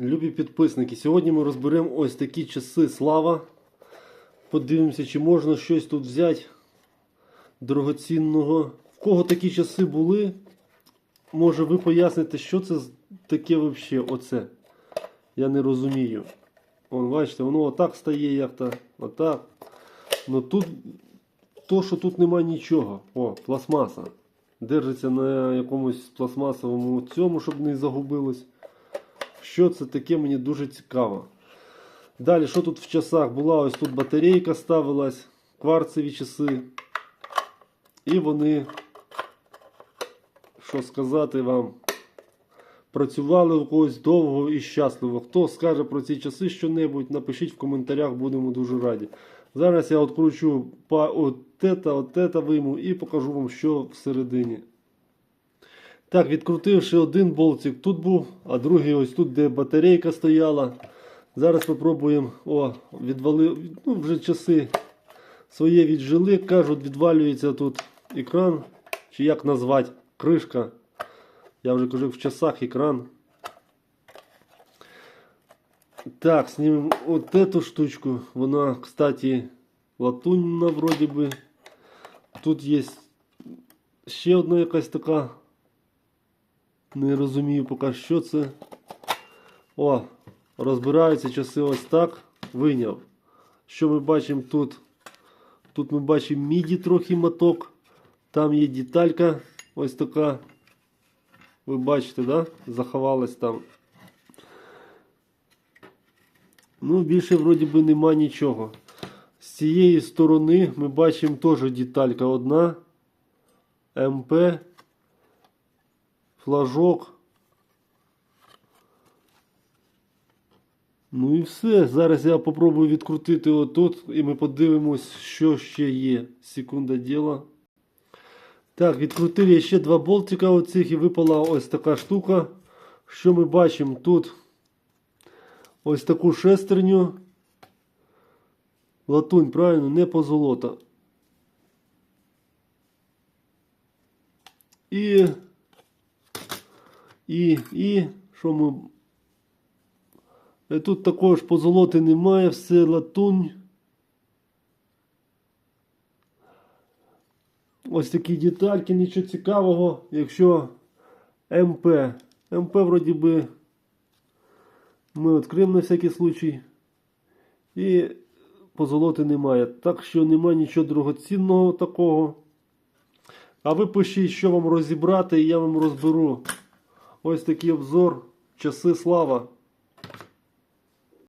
Любі підписники, сьогодні ми розберемо ось такі часи слава. Подивимося, чи можна щось тут взяти дорогоцінного. В кого такі часи були? Може ви поясните, що це таке взагалі? Оце. Я не розумію. Вон, бачите, воно отак стає, як то отак. Ну тут то, що тут нема нічого. О, пластмаса. Держиться на якомусь пластмасовому цьому, щоб не загубилось. Що це таке, мені дуже цікаво. Далі, що тут в часах? Була ось тут батарейка ставилась, кварцеві часи. І вони, що сказати вам, працювали у когось довго і щасливо. Хто скаже про ці часи що-небудь, напишіть в коментарях, будемо дуже раді. Зараз я откручу от тета, от тета вийму і покажу вам, що всередині. Так, відкрутивши один болтик тут був, а другий ось тут, де батарейка стояла. Зараз спробуємо. О, відвали, ну вже часи своє віджили. Кажуть, відвалюється тут екран. Чи як назвати? Кришка. Я вже кажу в часах екран. Так, знімемо от эту штучку. Вона, кстати, латунна вроді би. Тут є ще одна якась така. Не розумію поки що це. О, розбираються часи ось так. Виняв. Що ми бачимо тут? Тут ми бачимо міді трохи моток. Там є деталька ось така. Ви бачите, да? Заховалась там. Ну, більше вроді би нема нічого. З цієї сторони ми бачимо теж деталька одна. МП. Флажок. Ну і все. Зараз я попробую відкрутити отут і ми подивимось, що ще є. Секунда діла. Так, відкрутили ще два болтика оцих і випала ось така штука. Що ми бачимо тут? Ось таку шестерню. Латунь, правильно, не позолота. І. І, і, що ми. Е, Тут також позолоти немає, все латунь. Ось такі детальки, нічого цікавого, якщо МП. МП вроді би ми відкриємо на всякий случай. І позолоти немає. Так що немає нічого дорогоцінного такого. А ви пишіть, що вам розібрати, і я вам розберу. Ось такий обзор. Часи слава.